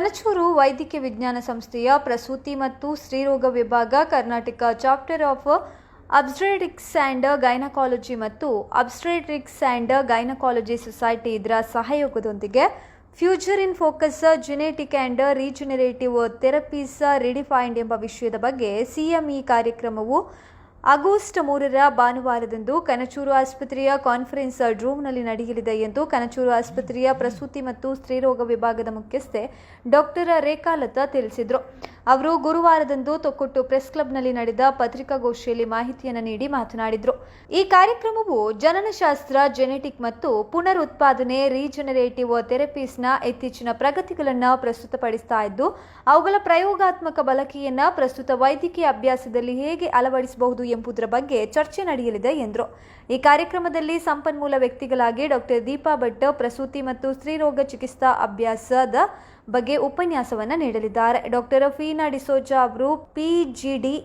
ಕನಚೂರು ವೈದ್ಯಕೀಯ ವಿಜ್ಞಾನ ಸಂಸ್ಥೆಯ ಪ್ರಸೂತಿ ಮತ್ತು ಸ್ತ್ರೀರೋಗ ವಿಭಾಗ, Karnataka chapter of obstetrics and gynaecology ಮತ್ತು ಅಬ್ಸ್ಟ್ರೇಟಿಕ್ಸ್ ಆ್ಯಂಡ್ ಗೈನಕಾಲಜಿ ಸೊಸೈಟಿ ಇದರ ಸಹಯೋಗದೊಂದಿಗೆ future in focus, genetic and regenerative therapies redefined ಎಂಬ ವಿಷಯದ ಬಗ್ಗೆ ಸಿಎಂಇ ಕಾರ್ಯಕ್ರಮವು ಆಗಸ್ಟ್ ಮೂರರ ಭಾನುವಾರದಂದು ಕನಚೂರು ಆಸ್ಪತ್ರೆಯ ಕಾನ್ಫರೆನ್ಸ್ ರೂಮ್ನಲ್ಲಿ ನಡೆಯಲಿದೆ ಎಂದು ಕನಚೂರು ಆಸ್ಪತ್ರೆಯ ಪ್ರಸೂತಿ ಮತ್ತು ಸ್ತ್ರೀರೋಗ ವಿಭಾಗದ ಮುಖ್ಯಸ್ಥೆ ಡಾಕ್ಟರ್ ರೇಖಾಲತಾ ತಿಳಿಸಿದರು. ಅವರು ಗುರುವಾರದಂದು ತೊಕ್ಕೊಟ್ಟು ಪ್ರೆಸ್ ಕ್ಲಬ್ನಲ್ಲಿ ನಡೆದ ಪತ್ರಿಕಾಗೋಷ್ಠಿಯಲ್ಲಿ ಮಾಹಿತಿಯನ್ನು ನೀಡಿ ಮಾತನಾಡಿದರು. ಈ ಕಾರ್ಯಕ್ರಮವು ಜನನಶಾಸ್ತ್ರ ಜೆನೆಟಿಕ್ ಮತ್ತು ಪುನರುತ್ಪಾದನೆ ರೀಜನರೇಟಿವ್ ಥೆರಪೀಸ್ನ ಇತ್ತೀಚಿನ ಪ್ರಗತಿಗಳನ್ನು ಪ್ರಸ್ತುತಪಡಿಸ್ತಾ ಇದ್ದು, ಅವುಗಳ ಪ್ರಯೋಗಾತ್ಮಕ ಬಳಕೆಯನ್ನು ಪ್ರಸ್ತುತ ವೈದ್ಯಕೀಯ ಅಭ್ಯಾಸದಲ್ಲಿ ಹೇಗೆ ಅಳವಡಿಸಬಹುದು ಎಂಬುದರ ಬಗ್ಗೆ ಚರ್ಚೆ ನಡೆಯಲಿದೆ ಎಂದರು. ಈ ಕಾರ್ಯಕ್ರಮದಲ್ಲಿ ಸಂಪನ್ಮೂಲ ವ್ಯಕ್ತಿಗಳಾಗಿ ಡಾಕ್ಟರ್ ದೀಪಾ ಭಟ್, ಪ್ರಸೂತಿ ಮತ್ತು ಸ್ತ್ರೀರೋಗ ಚಿಕಿತ್ಸಾ ಅಭ್ಯಾಸದ ಬಗ್ಗೆ ಉಪನ್ಯಾಸವನ್ನು ನೀಡಲಿದ್ದಾರೆ. ಡಾಕ್ಟರ್ ಫೀನಾ ಡಿಸೋಜಾ ಅವರು ಪಿಜಿಡಿ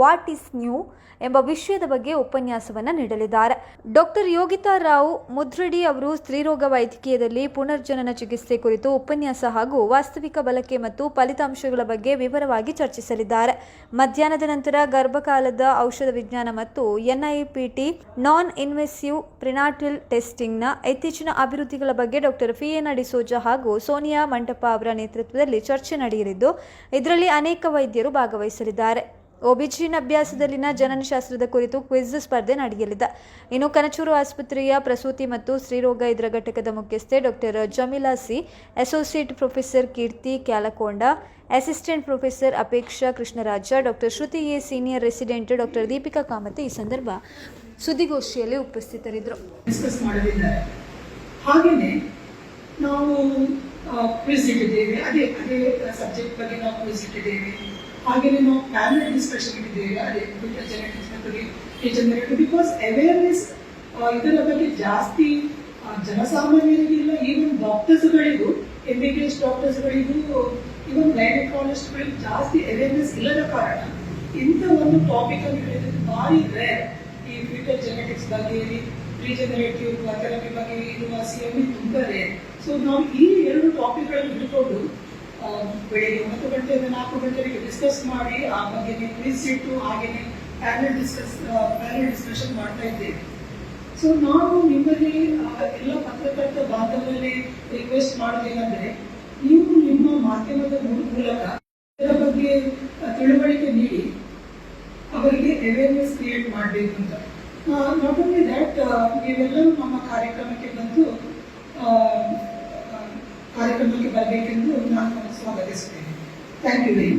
ವಾಟ್ ಇಸ್ ನ್ಯೂ ಎಂಬ ವಿಷಯದ ಬಗ್ಗೆ ಉಪನ್ಯಾಸವನ್ನು ನೀಡಲಿದ್ದಾರೆ. ಡಾಕ್ಟರ್ ಯೋಗಿತಾ ರಾವ್ ಮುದ್ರಡಿ ಅವರು ಸ್ತ್ರೀರೋಗ ವೈದ್ಯಕೀಯದಲ್ಲಿ ಪುನರ್ಜನನ ಚಿಕಿತ್ಸೆ ಕುರಿತು ಉಪನ್ಯಾಸ ಹಾಗೂ ವಾಸ್ತವಿಕ ಬಳಕೆ ಮತ್ತು ಫಲಿತಾಂಶಗಳ ಬಗ್ಗೆ ವಿವರವಾಗಿ ಚರ್ಚಿಸಲಿದ್ದಾರೆ. ಮಧ್ಯಾಹ್ನದ ನಂತರ ಗರ್ಭಕಾಲದ ಔಷಧ ವಿಜ್ಞಾನ ಮತ್ತು ಎನ್ಐಪಿಟಿ ನಾನ್ ಇನ್ವೆಸಿವ್ ಪ್ರಿನಾಟಿಲ್ ಟೆಸ್ಟಿಂಗ್ನ ಇತ್ತೀಚಿನ ಅಭಿವೃದ್ಧಿಗಳ ಬಗ್ಗೆ ಡಾಕ್ಟರ್ ವಿಎ ನಡಿಸೋಜಾ ಹಾಗೂ ಸೋನಿಯಾ ಮಂಟಪ ಅವರ ನೇತೃತ್ವದಲ್ಲಿ ಚರ್ಚೆ ನಡೆಯಲಿದ್ದು, ಇದರಲ್ಲಿ ಅನೇಕ ವೈದ್ಯರು ಭಾಗವಹಿಸಲಿದ್ದಾರೆ. ಒಬಿಜಿನ್ ಅಭ್ಯಾಸದಲ್ಲಿನ ಜನನಶಾಸ್ತ್ರದ ಕುರಿತು ಕ್ವಿಜ್ ಸ್ಪರ್ಧೆ ನಡೆಯಲಿದೆ ಇನ್ನು ಕನಚೂರು ಆಸ್ಪತ್ರೆಯ ಪ್ರಸೂತಿ ಮತ್ತು ಸ್ತ್ರೀರೋಗ ಇದರ ಘಟಕದ ಮುಖ್ಯಸ್ಥೆ doctor Jamila C, associate professor Keerthi Kyalakonda, assistant professor Apeksha Krishnaraj doctor Shruthi A senior resident doctor Deepika Kamath ಈ ಸಂದರ್ಭ ಸುದ್ದಿಗೋಷ್ಠಿಯಲ್ಲಿ ಉಪಸ್ಥಿತರಿದ್ದರು. ಮಾಡಲಿದ್ದಾರೆ ಹಾಗೆಯೇ ನಾವು ಬಗ್ಗೆ ಪ್ಯಾನಲ್ ಡಿಸ್ಕಷನ್ ಇಟ್ಟಿದ್ದೇವೆ ಅದೇ ಜೆನೆಟಿಕ್ಸ್ ಮತ್ತು ಜನರೇಟಿವ್ ಬಿಕಾಸ್ ಅವೇರ್ನೆಸ್ ಇದರ ಬಗ್ಗೆ ಜಾಸ್ತಿ ಜನಸಾಮಾನ್ಯರಿಗೆ ಇಲ್ಲ ಈವನ್ ಡಾಕ್ಟರ್ಸ್ಗಳಿಗೂ ಎಂ ಬಿ ಬಿ ಎಸ್ ಡಾಕ್ಟರ್ಸ್ಗಳಿಗೂ ಇವನ್ ಗೈನಕಾಲಜಿಸ್ಟ್ಗಳಿಗೂ ಜಾಸ್ತಿ ಅವೇರ್ನೆಸ್ ಇಲ್ಲದ ಕಾರಣ ಇಂಥ ಒಂದು ಟಾಪಿಕ್ ಅನ್ನು ಹೇಳಿದ್ರೆ ಭಾರಿ ರೇರ್ ಈ ಫ್ಯೂಚರ್ ಜೆನೆಟಿಕ್ಸ್ ಬಗ್ಗೆ ರೀಜನರೇಟಿವ್ ಥೆರಪಿ ಬಗ್ಗೆ ಇರುವ ಎಂ ತುಂಬಾ ರೇರ್ ಸೊ ನಾವು ಈ ಎರಡು ಟಾಪಿಕ್ಗಳನ್ನು ಹಿಡ್ಕೊಂಡು ಬೆಳಿಗ್ಗೆ ಒಂಬತ್ತು ಗಂಟೆಯಿಂದ ನಾಲ್ಕು ಗಂಟೆಗೆ ಡಿಸ್ಕಸ್ ಮಾಡಿ ಆ ಬಗ್ಗೆ ಕ್ವಿಸ್ ಇಟ್ಟು ಹಾಗೆಯೇ ಪ್ಯಾನಲ್ ಡಿಸ್ಕಸ್ ಪ್ಯಾನಲ್ ಡಿಸ್ಕಷನ್ ಮಾಡ್ತಾ ಇದ್ದೇವೆ. ಸೊ ನಾವು ನಿಮ್ಮಲ್ಲಿ ಎಲ್ಲ ಪತ್ರಕರ್ತ ಬಾಂಧವರಲ್ಲಿ ರಿಕ್ವೆಸ್ಟ್ ಮಾಡಬೇಕಂದ್ರೆ ನೀವು ನಿಮ್ಮ ಮಾಧ್ಯಮದ ಮೂಲಕ ಇದರ ಬಗ್ಗೆ ತಿಳುವಳಿಕೆ ನೀಡಿ, ಅವರಿಗೆ ಅವೇರ್ನೆಸ್ ಕ್ರಿಯೇಟ್ ಮಾಡಬೇಕು ಅಂತ. ನಾಟ್ ಓನ್ಲಿ ದ್ಯಾಟ್ ನೀವೆಲ್ಲರೂ ನಮ್ಮ ಕಾರ್ಯಕ್ರಮಕ್ಕೆ ಬಂದು ಕಾರ್ಯಕ್ರಮಕ್ಕೆ ಬರಬೇಕೆಂದು ನಾನು ಸ್ವಾಗತಿಸುತ್ತೇನೆ thank you very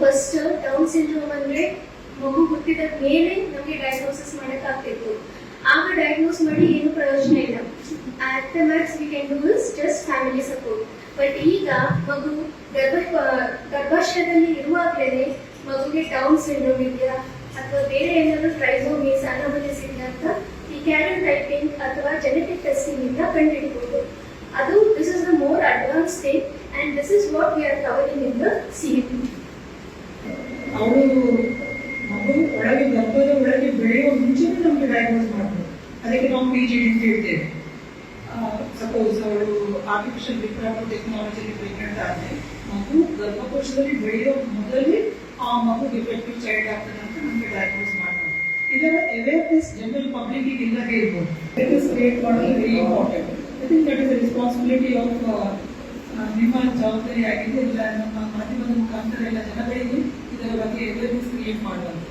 first Down syndrome ಅಂದ್ರೆ ಮಗು ಹುಟ್ಟಿದ ಮೇಲೆ ನಮಗೆ ಡಯಾಗ್ನೋಸಿಸ್ ಮಾಡಕ್ಕಾಗ್ತಿತ್ತು ಆಗ ಡಯಾಗ್ನೋಸ್ ಮಾಡಿ ಏನು ಪ್ರಯೋಜನ ಇಲ್ಲ. At the we can do just family support but ಈಗ ಮಗು ಗರ್ಭ, ಗರ್ಭಾಶಯದಲ್ಲಿ ಇರುವಾಗಲೇ ಮಗುಗೆ ಡೌನ್ ಸಿಂಡ್ರೋಮ್ ಇದೆಯಾ? ಅಥವಾ ಬೇರೆ ಏನಾದರೂ ಟ್ರೈಸೋಮೀಸ್ ಅನೋಮಲೀಸ್ ಇದೆಯಾ ಅಂತ ಈ ಕ್ಯಾರನ್ ಟೈಪಿಂಗ್ ಅಥವಾ ಜೆನೆಟಿಕ್ ಟೆಸ್ಟಿಂಗ್ ಇಂದ ಕಂಡುಹಿಡಬಹುದು ಅದು this is the more advance thing and this is what we are covering in the CVP. ಮಗು ಒಳಗೆ ಗರ್ಭದ ಒಳಗೆ ಬೆಳೆಯುವ ಮುಂಚೆನೇ ನಮಗೆ ಡಯಾಗ್ನೋಸ್ ಮಾಡ್ಬೋದು ಅದಕ್ಕೆ ನಾವು ಪಿ ಜಿ ಡಿ ಸಪೋಸ್ ಅವಳು ಆರ್ಟಿಫಿಷಿಯಲ್ ರಿಪ್ರಾಕ್ಟಿವ್ ಟೆಕ್ನಾಲಜಿಲಿ ಪ್ರೆಗ್ನೆಂಟ್ ಆದರೆ ಮಗು ಗರ್ಭಕೋಶದಲ್ಲಿ ಬೆಳೆಯೋ ಮೊದಲೇ ಆ ಮಗು ಡಿಫೆಕ್ಟಿವ್ ಚೈಲ್ಡ್ ಆಗ್ತದೆ ಅಂತ ನಮಗೆ ಡಯಾಗ್ನೋಸ್ ಮಾಡ್ಬೋದು ಇದರ ಅವೇರ್ನೆಸ್ ಜನರಲ್ ಪಬ್ಲಿಕ್ಕಿಗೆ ಇಲ್ಲದೇ ಇರ್ಬೋದು. ಅವೇರ್ನೆಸ್ ಕ್ರಿಯೇಟ್ ಮಾಡೋದು very important I think that is responsibility of ನಿಮ್ಮ ಜವಾಬ್ದಾರಿ ಆಗಿದೆ ಇಲ್ಲ ನಮ್ಮ ಮಾಧ್ಯಮದ ಮುಖಾಂತರ ಎಲ್ಲ ಜನಗಳಿಗೆ ಇದರ ಬಗ್ಗೆ ಅವೇರ್ನೆಸ್ ಕ್ರಿಯೇಟ್ ಮಾಡುವಂಥದ್ದು.